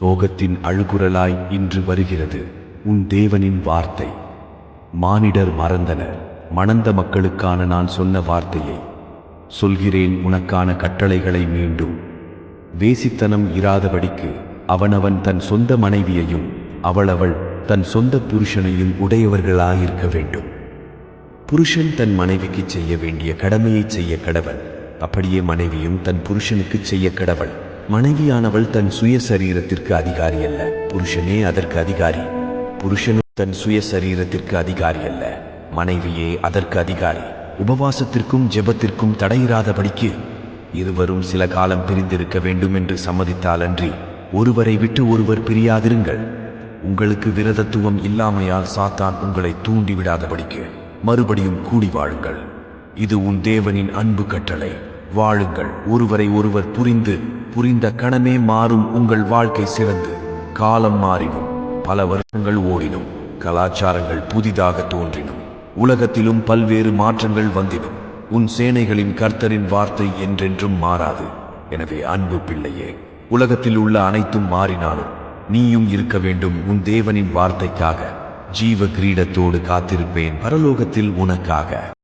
சோகத்தின் அழுகுரலாய் இன்று வருகிறது. உன் தேவனின் வார்த்தை. மானிடர் மறந்தனர். மணந்த மக்களுக்கான நான் சொன்ன வார்த்தையை. சொல்கிறேன் உனக்கான கட்டளைகளை மீண்டும். வேசித்தனம் இராதபடிக்கு அவனவன் தன் சொந்த மனைவியையும் அவளவள் தன் சொந்த புருஷனையும் உடையவர்களாயிருக்க வேண்டும். புருஷன் தன் மனைவிக்கு செய்ய வேண்டிய கடமையை செய்ய கடவள். அப்படியே மனைவியும் தன் புருஷனுக்கு செய்ய கடவள். மனைவியானவள் தன் சுய சரீரத்திற்கு அதிகாரி அல்ல. புருஷனே அதற்கு அதிகாரி. புருஷனும் தன் சுய சரீரத்திற்கு அதிகாரி அல்ல. மனைவியே அதற்கு அதிகாரி. உபவாசத்திற்கும் ஜெபத்திற்கும் தடையிராதபடிக்கு இருவரும் சில காலம் பிரிந்திருக்க வேண்டும் என்று சம்மதித்தாலன்றி ஒருவரை விட்டு ஒருவர் பிரியாதிருங்கள். உங்களுக்கு விரதத்துவம் இல்லாமையால் சாத்தான் உங்களை தூண்டிவிடாதபடிக்கு மறுபடியும் கூடி வாழுங்கள். இது உன் தேவனின் அன்பு கட்டளை. வாழுங்கள். ஒருவரை ஒருவர் புரிந்து புரிந்த கணமே மாறும் உங்கள் வாழ்க்கை சிறந்து. காலம் மாறினும் பல வருஷங்கள் ஓடினும் கலாச்சாரங்கள் புதிதாக தோன்றினும் உலகத்திலும் பல்வேறு மாற்றங்கள் வந்தினும் உன் சேனைகளின் கர்த்தரின் வார்த்தை என்றென்றும் மாறாது. எனவே அன்பு பிள்ளையே உலகத்தில் உள்ள அனைத்தும் மாறினாலும் நீயும் இருக்க வேண்டும் உன் தேவனின் வார்த்தைக்காக. ஜீவ கிரீடத்தோடு காத்திருப்பேன் பரலோகத்தில் உனக்காக.